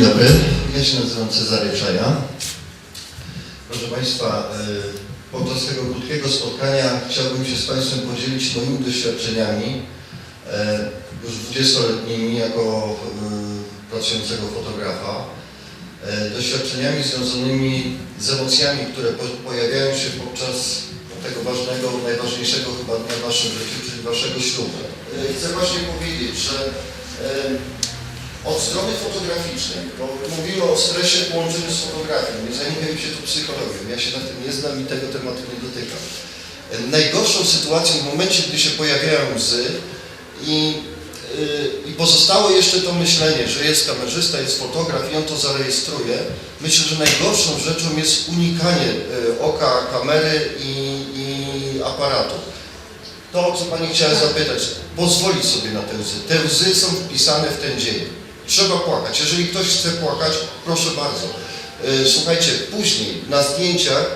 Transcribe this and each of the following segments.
Ja się nazywam Cezary Czaja. Proszę Państwa, y, podczas tego krótkiego spotkania chciałbym się z Państwem podzielić moimi doświadczeniami, e, już 20-letnimi jako y, pracującego fotografa, e, doświadczeniami związanymi z emocjami, które po- pojawiają się podczas tego ważnego, najważniejszego chyba dnia w Waszym życiu, czyli Waszego ślubu. E, Chcę właśnie powiedzieć, że e, od strony fotograficznej, bo mówimy o stresie połączeniu z fotografią, nie zajmujemy się tu psychologią, ja się na tym nie znam i tego tematu nie dotykam. Najgorszą sytuacją w momencie, gdy się pojawiają łzy i, yy, i pozostało jeszcze to myślenie, że jest kamerzysta, jest fotograf i on to zarejestruje, myślę, że najgorszą rzeczą jest unikanie yy, oka kamery i, i aparatu. To, o co Pani chciała zapytać, pozwolić sobie na te łzy. Te łzy są wpisane w ten dzień. Trzeba płakać. Jeżeli ktoś chce płakać, proszę bardzo. E, Słuchajcie, później na zdjęciach,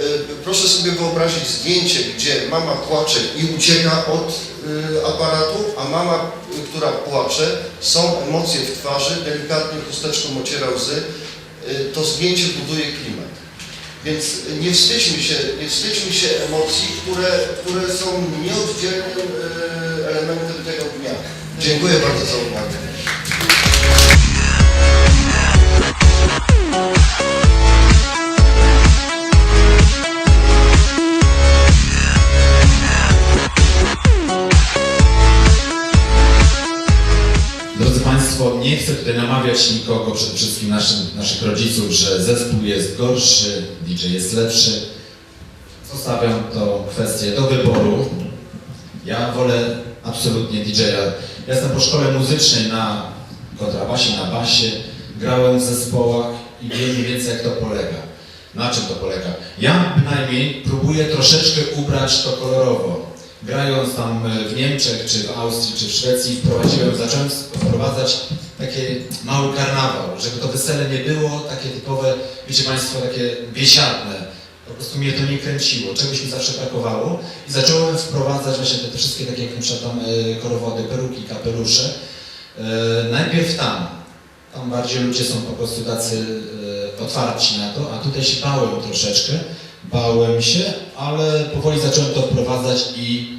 e, proszę sobie wyobrazić zdjęcie, gdzie mama płacze i ucieka od e, aparatu, a mama, która płacze, są emocje w twarzy, delikatnie chusteczką ociera łzy. To zdjęcie buduje klimat. Więc nie wstydźmy się, nie wstydźmy się emocji, które, które są nieoddzielnym elementem tego dnia. Dziękuję bardzo za uwagę. Państwo, nie chcę tutaj namawiać nikogo, przede wszystkim naszym, naszych rodziców, że zespół jest gorszy, DJ jest lepszy. Zostawiam to kwestię do wyboru. Ja wolę absolutnie DJ-a. Ja jestem po szkole muzycznej na kontrabasie, na basie. Grałem w zespołach i wiem mniej więcej jak to polega. Na czym to polega? Ja bynajmniej próbuję troszeczkę ubrać to kolorowo. Grając tam e, w Niemczech, czy w Austrii, czy w Szwecji, wprowadziłem, zacząłem wprowadzać taki mały karnawał, żeby to wesele nie było takie typowe, wiecie Państwo, takie biesiadne. Po prostu mnie to nie kręciło, czegoś mi zawsze brakowało i zacząłem wprowadzać właśnie te, te wszystkie takie jak tam e, korowody, peruki, kapelusze. E, najpierw tam, tam bardziej ludzie są po prostu tacy otwarci na to, a tutaj się bałem troszeczkę, bałem się, ale powoli zacząłem to wprowadzać i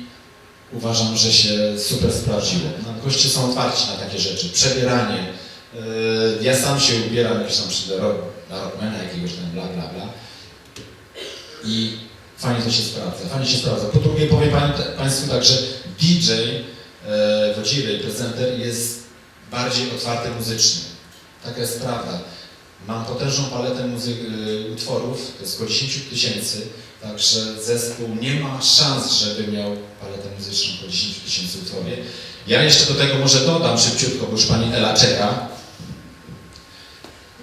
uważam, że się super sprawdziło. No, Goście są otwarci na takie rzeczy, przebieranie. E, Ja sam się ubieram tam przy na rockmana jakiegoś tam bla bla bla i fajnie to się sprawdza, fajnie się sprawdza. Po drugie powiem Państwu tak, że DJ, e, właściwie prezenter jest bardziej otwarty muzycznie. Taka jest prawda. Mam potężną paletę y, utworów, to jest około 10 tysięcy, także zespół nie ma szans, żeby miał paletę muzyczną po 10 tysięcy utworie. Ja jeszcze do tego może dodam szybciutko, bo już Pani Ela czeka.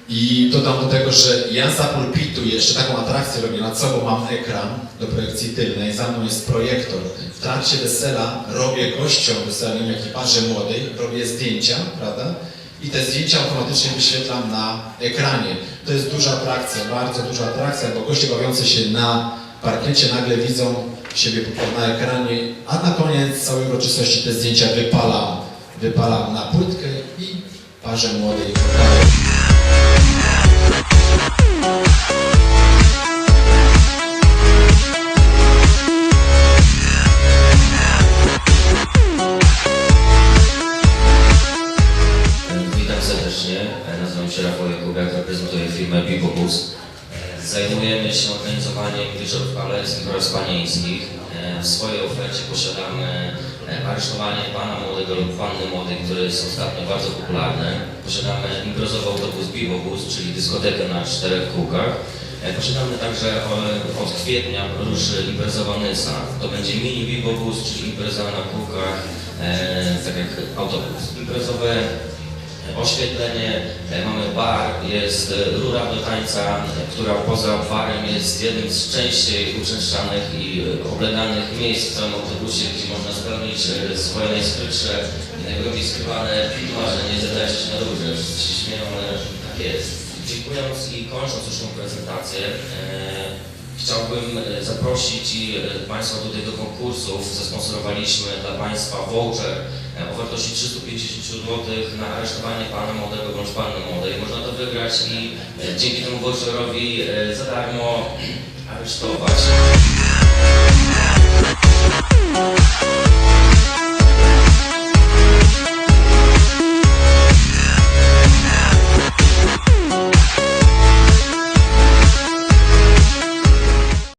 I dodam do tego, że ja za pulpitu jeszcze taką atrakcję robię. Nad sobą mam ekran do projekcji tylnej, za mną jest projektor. W trakcie wesela robię gościom weselnym, jak i parze młodej, robię zdjęcia, prawda? I te zdjęcia automatycznie wyświetlam na ekranie. To jest duża atrakcja, bardzo duża atrakcja, bo goście bawiący się na parkiecie nagle widzą siebie na ekranie, a na koniec całej uroczystości te zdjęcia wypalam, wypalam na płytkę i parze młodej się Rafał Jakubiak, reprezentuję firmę Bibobus. Zajmujemy się organizowaniem wieczorów palerskich oraz panieńskich. W swojej ofercie posiadamy e, aresztowanie pana młodego lub panny młodej, które jest ostatnio bardzo popularne. Posiadamy imprezowy autobus Bibobus, czyli dyskotekę na czterech kółkach. E, Posiadamy także e, od kwietnia ruszy imprezowa Nysa. To będzie mini Bibobus, czyli impreza na kółkach, e, tak jak autobus. Imprezowe oświetlenie, e, mamy bar, jest e, rura do tańca, e, która poza barem jest jednym z częściej uczęszczanych i obleganych miejsc w całym autobusie, gdzie można spełnić swoje najskrytsze i najgłębiej skrywane marzenie, zadać się na róże. Wszyscy się śmieją, ale tak jest. Dziękując i kończąc już tą prezentację, e, Chciałbym e, zaprosić e, Państwa tutaj do konkursów. Zasponsorowaliśmy dla Państwa voucher e, o wartości 350 zł na aresztowanie Pana młodego bądź Panny młodej. Można to wygrać i dzięki temu voucherowi za darmo aresztować.